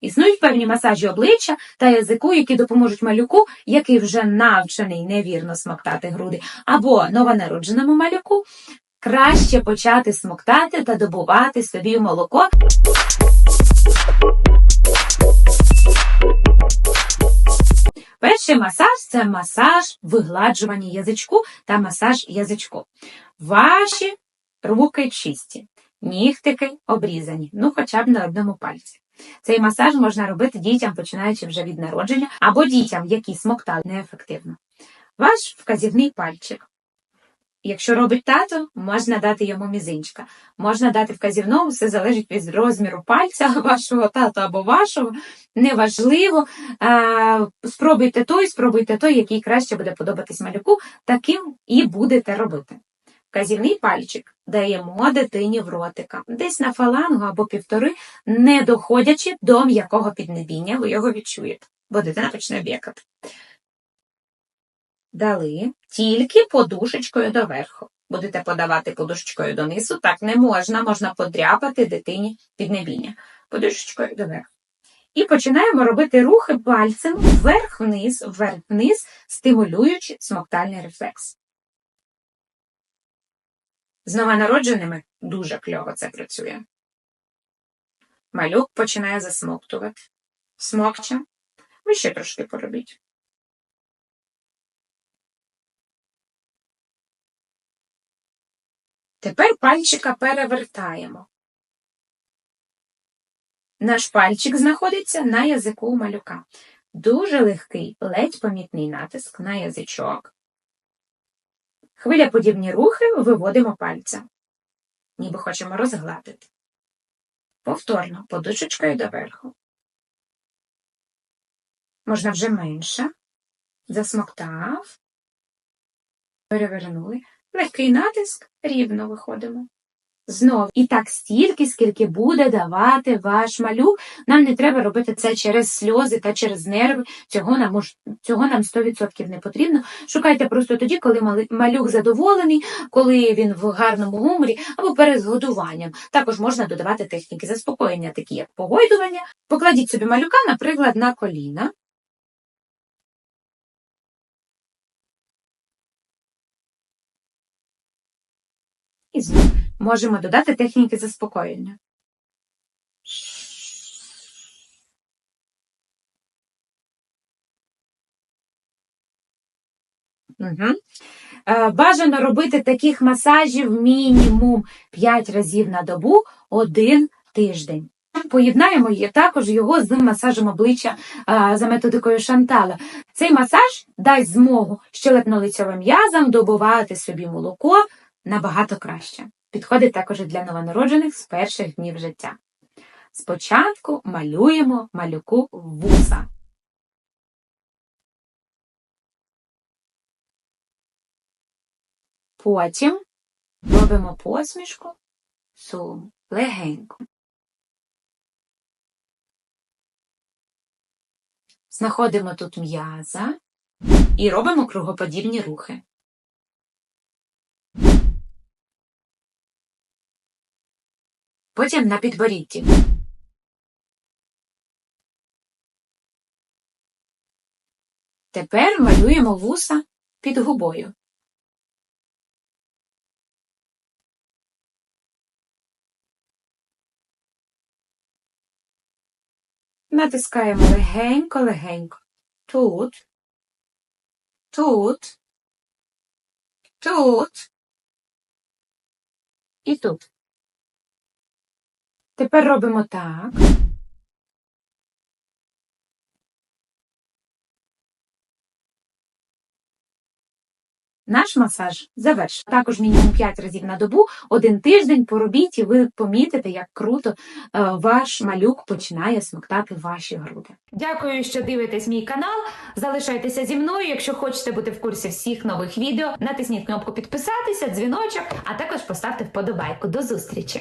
Існують певні масажі обличчя та язику, які допоможуть малюку, який вже навчений невірно смоктати груди, або новонародженому малюку, краще почати смоктати та добувати собі молоко. Перший масаж це масаж вигладжування язичку та масаж язичку. Ваші руки чисті, нігтики обрізані, ну хоча б на одному пальці. Цей масаж можна робити дітям, починаючи вже від народження, або дітям, які смоктали неефективно. Ваш вказівний пальчик. Якщо робить тато, можна дати йому мізинчика. Можна дати вказівному, все залежить від розміру пальця вашого тата або вашого. Неважливо. Спробуйте той, спробуйте той, який краще буде подобатись малюку, таким і будете робити. Вказівний пальчик даємо дитині в ротика, десь на фалангу або півтори, не доходячи до м'якого піднебіння, ви його відчуєте, бо дитина почне б'якати. Дали тільки подушечкою доверху. Будете подавати подушечкою донизу, так не можна, можна подряпати дитині піднебіння. Подушечкою доверху. І починаємо робити рухи пальцем вверх-вниз, вверх-вниз, стимулюючи смоктальний рефлекс. З новонародженими дуже кльово це працює. Малюк починає засмоктувати. Смокче. Ви ще трошки поробіть. Тепер пальчика перевертаємо. Наш пальчик знаходиться на язику малюка. Дуже легкий, ледь помітний натиск на язичок. Хвиляподібні рухи виводимо пальця, ніби хочемо розгладити. Повторно, подушечкою доверху. Можна вже менше. Засмоктав. Перевернули. Легкий натиск, рівно виходимо. Знов. І так стільки, скільки буде давати ваш малюк. Нам не треба робити це через сльози та через нерви. Цього нам, цього нам 100% не потрібно. Шукайте просто тоді, коли малюк задоволений, коли він в гарному гуморі або перед годуванням. Також можна додавати техніки заспокоєння, такі як погойдування. Покладіть собі малюка, наприклад, на коліна. І знов можемо додати техніки заспокоєння. Угу. Бажано робити таких масажів мінімум 5 разів на добу один тиждень. Поєднаємо є також його з масажем обличчя а, за методикою Шантала. Цей масаж дасть змогу щелепно-лицьовим м'язам добувати собі молоко набагато краще. Підходить також і для новонароджених з перших днів життя. Спочатку малюємо малюку вуса. Потім робимо посмішку сум легенько. Знаходимо тут м'яза і робимо кругоподібні рухи. Потім на підборідді. Тепер малюємо вуса під губою. Натискаємо легенько-легенько. Тут. Тут. Тут. І тут. Тепер робимо так. Наш масаж завершено. Також мінімум 5 разів на добу, один тиждень поробіть, і ви помітите, як круто е, ваш малюк починає смоктати ваші груди. Дякую, що дивитесь мій канал. Залишайтеся зі мною. Якщо хочете бути в курсі всіх нових відео, натисніть кнопку підписатися, дзвіночок, а також поставте вподобайку. До зустрічі!